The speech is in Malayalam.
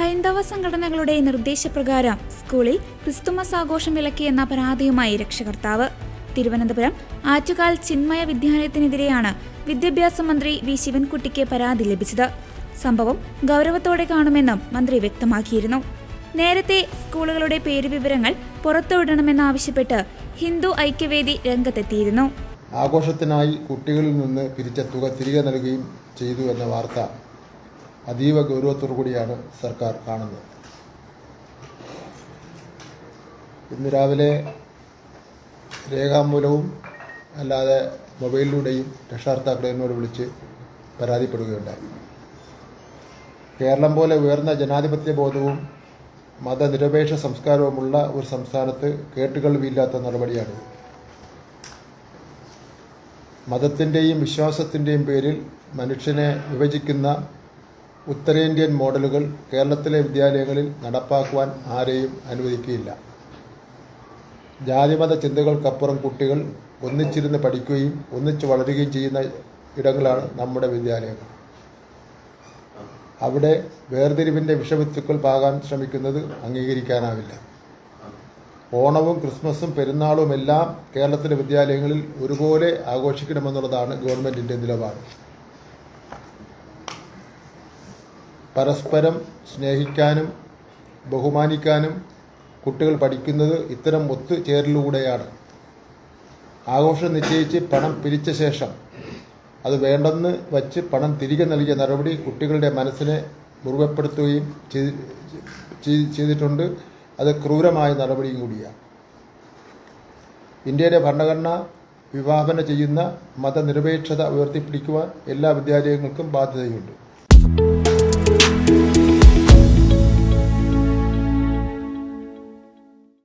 ഹൈന്ദവ സംഘടനകളുടെ നിർദ്ദേശപ്രകാരം സ്കൂളിൽ ക്രിസ്തുമസ് ആഘോഷം വിലക്കിയെന്ന പരാതിയുമായി രക്ഷകർത്താവ്. തിരുവനന്തപുരം ആറ്റുകാൽ ചിന്മയ വിദ്യാലയത്തിനെതിരെയാണ് വിദ്യാഭ്യാസ മന്ത്രി വി. ശിവൻകുട്ടിക്ക് പരാതി ലഭിച്ചത്. സംഭവം ഗൗരവത്തോടെ കാണുമെന്നും മന്ത്രി വ്യക്തമാക്കിയിരുന്നു. നേരത്തെ സ്കൂളുകളുടെ പേര് പേരുവിവരങ്ങൾ പുറത്തുവിടണമെന്നാവശ്യപ്പെട്ട് ഹിന്ദു ഐക്യവേദി രംഗത്തെത്തിയിരുന്നു. ആഘോഷത്തിനായി കുട്ടികളിൽ നിന്ന് പിരിച്ച തുക തിരികെ നൽകുകയും ചെയ്തു എന്ന വാർത്ത അതീവ ഗൗരവത്തോടു കൂടിയാണ് സർക്കാർ കാണുന്നത്. ഇന്ന് രാവിലെ രേഖാമൂലവും അല്ലാതെ മൊബൈലിലൂടെയും രക്ഷാർത്താക്കളെ എന്നോട് വിളിച്ച് പരാതിപ്പെടുകയുണ്ടായി. കേരളം പോലെ ഉയർന്ന ജനാധിപത്യ ബോധവും മതനിരപേക്ഷ സംസ്കാരവുമുള്ള ഒരു സംസ്ഥാനത്ത് കേട്ടുകേൾവിയില്ലാത്ത നടപടിയാണ് മതത്തിന്റെയും വിശ്വാസത്തിന്റെയും പേരിൽ മനുഷ്യനെ വിഭജിക്കുന്ന ഉത്തരേന്ത്യൻ മോഡലുകൾ കേരളത്തിലെ വിദ്യാലയങ്ങളിൽ നടപ്പാക്കുവാൻ ആരെയും അനുവദിക്കുകയില്ല. ജാതിമത ചിന്തകൾക്കപ്പുറം കുട്ടികൾ ഒന്നിച്ചിരുന്ന് പഠിക്കുകയും ഒന്നിച്ച് വളരുകയും ചെയ്യുന്ന ഇടങ്ങളാണ് നമ്മുടെ വിദ്യാലയങ്ങൾ. അവിടെ വേർതിരിവിന്റെ വിഷവിത്തുക്കൾ പാകാൻ ശ്രമിക്കുന്നത് അംഗീകരിക്കാനാവില്ല. ഓണവും ക്രിസ്മസും പെരുന്നാളും എല്ലാം കേരളത്തിലെ വിദ്യാലയങ്ങളിൽ ഒരുപോലെ ആഘോഷിക്കണമെന്നുള്ളതാണ് ഗവൺമെന്റിന്റെ നിലപാട്. പരസ്പരം സ്നേഹിക്കാനും ബഹുമാനിക്കാനും കുട്ടികൾ പഠിക്കുന്നത് ഇത്തരം ഒത്തുചേരലിലൂടെയാണ്. ആഘോഷം നിശ്ചയിച്ച് പണം പിരിച്ച ശേഷം അത് വേണ്ടെന്ന് വച്ച് പണം തിരികെ നൽകിയ നടപടി കുട്ടികളുടെ മനസ്സിനെ മുറിവപ്പെടുത്തുകയും ചെയ്തിട്ടുണ്ട്. അത് ക്രൂരമായ നടപടിയും കൂടിയാണ്. ഇന്ത്യയുടെ ഭരണഘടന വിഭാവന ചെയ്യുന്ന മതനിരപേക്ഷത ഉയർത്തിപ്പിടിക്കുവാൻ എല്ലാ വിദ്യാലയങ്ങൾക്കും ബാധ്യതയുണ്ട്.